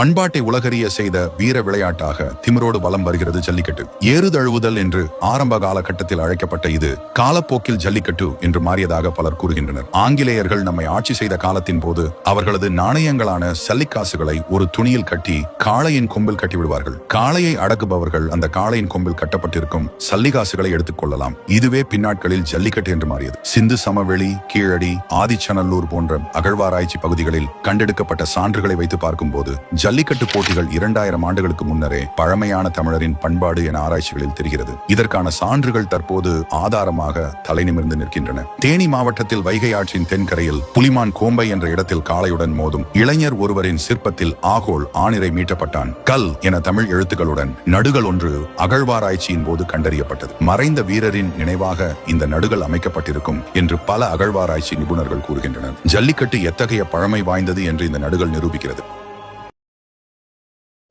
பண்பாட்டை உலகறிய செய்த வீர விளையாட்டாக திமிரோடு வலம் வருகிறது ஜல்லிக்கட்டு. ஏறுதழுவுதல் என்று ஆரம்ப காலகட்டத்தில் அழைக்கப்பட்ட இது காலப்போக்கில் ஜல்லிக்கட்டு என்று மாறியதாக பலர் கூறுகின்றனர். ஆங்கிலேயர்கள் நம்மை ஆட்சி செய்த காலத்தின் போது அவர்களது நாணயங்களான சல்லிக்காசுகளை ஒரு துணியில் கட்டி காளையின் கொம்பில் கட்டிவிடுவார்கள். காளையை அடக்குபவர்கள் அந்த காளையின் கொம்பில் கட்டப்பட்டிருக்கும் சல்லிகாசுகளை எடுத்துக் கொள்ளலாம். இதுவே பின்னாட்களில் ஜல்லிக்கட்டு என்று மாறியது. சிந்து சமவெளி கீழடி ஆதிச்சநல்லூர் போன்ற அகழ்வாராய்ச்சி பகுதிகளில் கண்டெடுக்கப்பட்ட சான்றுகளை வைத்து பார்க்கும்போது ஜல்லிக்கட்டு போட்டிகள் இரண்டாயிரம் ஆண்டுகளுக்கு முன்னரே பழமையான தமிழரின் பண்பாடு என ஆராய்ச்சிகளில் தெரிகிறது. இதற்கான சான்றுகள் தற்போது ஆதாரமாக தலைநிமிர்ந்து நிற்கின்றன. தேனி மாவட்டத்தில் வைகை ஆற்றின் தென்கரையில் புலிமான் கோம்பை என்ற இடத்தில் காளையுடன் மோதும் இளைஞர் ஒருவரின் சிற்பத்தில் ஆகோல் ஆணிரை மீட்டப்பட்டான். கல் என தமிழ் எழுத்துக்களுடன் நடுகள் ஒன்று அகழ்வாராய்ச்சியின் போது கண்டறியப்பட்டது. மறைந்த வீரரின் நினைவாக இந்த நடுகள் அமைக்கப்பட்டிருக்கும் என்று பல அகழ்வாராய்ச்சி நிபுணர்கள் கூறுகின்றனர். ஜல்லிக்கட்டு எத்தகைய பழமை வாய்ந்தது என்று இந்த நடுகள் நிரூபிக்கிறது.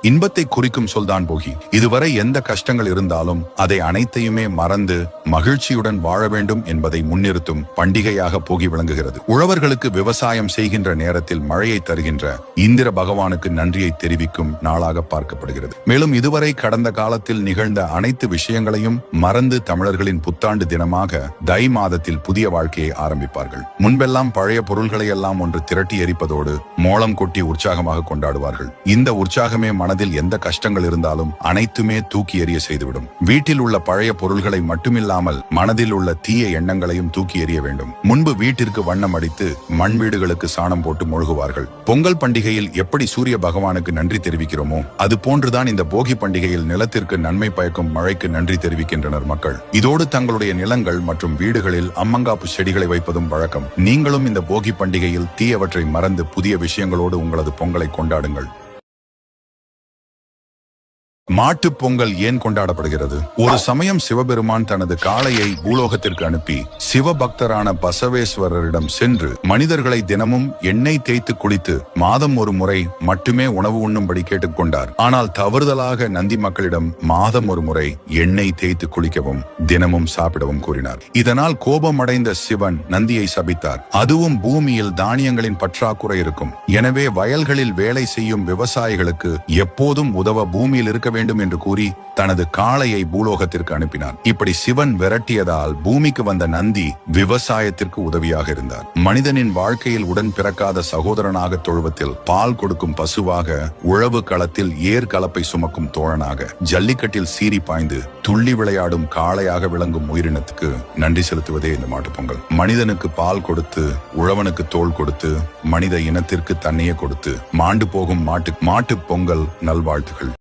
இன்பத்தை குறிக்கும் சொல்தான் போகி. இதுவரை எந்த கஷ்டங்கள் இருந்தாலும் அதை அனைத்தையுமே மறந்து மகிழ்ச்சியுடன் வாழ வேண்டும் என்பதை முன்னிறுத்தும் பண்டிகையாக போகி விளங்குகிறது. உழவர்களுக்கு விவசாயம் செய்கின்ற நேரத்தில் மழையை தருகின்ற இந்திர பகவானுக்கு நன்றியை தெரிவிக்கும் நாளாக பார்க்கப்படுகிறது. மேலும் இதுவரை கடந்த காலத்தில் நிகழ்ந்த அனைத்து விஷயங்களையும் மறந்து தமிழர்களின் புத்தாண்டு தினமாக தை மாதத்தில் புதிய வாழ்க்கையை ஆரம்பிப்பார்கள். முன்பெல்லாம் பழைய பொருள்களை எல்லாம் ஒன்று திரட்டி எரிப்பதோடு மோளம் கொட்டி உற்சாகமாக கொண்டாடுவார்கள். இந்த உற்சாகமே மனதில் எந்த கஷ்டங்கள் இருந்தாலும் அனைத்துமே தூக்கி எறிய செய்துவிடும். வீட்டில் உள்ள பழைய பொருள்களை மட்டுமில்லாமல் மனதில் உள்ள தீய எண்ணங்களையும் தூக்கி எறிய வேண்டும். முன்பு வீட்டிற்கு வண்ணம் அடித்து மண் வீடுகளுக்கு சாணம் போட்டு மொழுகுவார்கள். பொங்கல் பண்டிகையில் எப்படி சூரிய பகவானுக்கு நன்றி தெரிவிக்கிறோமோ அது போன்றுதான் இந்த போகி பண்டிகையில் நிலத்திற்கு நன்மை பயக்கும் மழைக்கு நன்றி தெரிவிக்கின்றனர் மக்கள். இதோடு தங்களுடைய நிலங்கள் மற்றும் வீடுகளில் அம்மங்காப்பு செடிகளை வைப்பதும் வழக்கம். நீங்களும் இந்த போகி பண்டிகையில் தீயவற்றை மறந்து புதிய விஷயங்களோடு உங்களது பொங்கலை கொண்டாடுங்கள். மாட்டுப் பொங்கல் ஏன் கொண்டாடப்படுகிறது? ஒரு சமயம் சிவபெருமான் தனது காளையை பூலோகத்திற்கு அனுப்பி சிவபக்தரான பசவேஸ்வரரிடம் சென்று மனிதர்களை தினமும் எண்ணெய் தேய்த்து குளித்து மாதம் ஒரு முறை மட்டுமே உணவு உண்ணும்படி கேட்டுக்கொண்டார் ஆனால் தவறுதலாக நந்தி மக்களிடம் மாதம் ஒரு முறை எண்ணெய் தேய்த்து குளிக்கவும் தினமும் சாப்பிடவும் கூறினார். இதனால் கோபமடைந்த சிவன் நந்தியை சபித்தார். அதுவும் பூமியில் தானியங்களின் பற்றாக்குறை இருக்கும். எனவே வயல்களில் வேலை செய்யும் விவசாயிகளுக்கு எப்போதும் உதவ பூமியில் இருக்க வேண்டும் என்று கூறி தனது காளையை பூலோகத்திற்கு அனுப்பினான். இப்படி சிவன் விரட்டியதால் பூமிக்கு வந்த நந்தி விவசாயத்திற்கு உதவியாக இருந்தார். மனிதனின் வாழ்க்கையில் உடன் பிறக்காத சகோதரனாக தொழுவத்தில் பால் கொடுக்கும் பசுவாக உழவு களத்தில் ஏர் கலப்பை சுமக்கும் தோழனாக ஜல்லிக்கட்டில் சீறி பாய்ந்து துள்ளி விளையாடும் காளையாக விளங்கும் உயிரினத்துக்கு நன்றி செலுத்துவதே இந்த மாட்டுப்பொங்கல் மனிதனுக்கு பால் கொடுத்து உழவனுக்கு தோல் கொடுத்து மனித இனத்திற்கு தன்னையே கொடுத்து மாண்டு போகும் மாட்டு மாட்டுப் பொங்கல் நல்வாழ்த்துகள்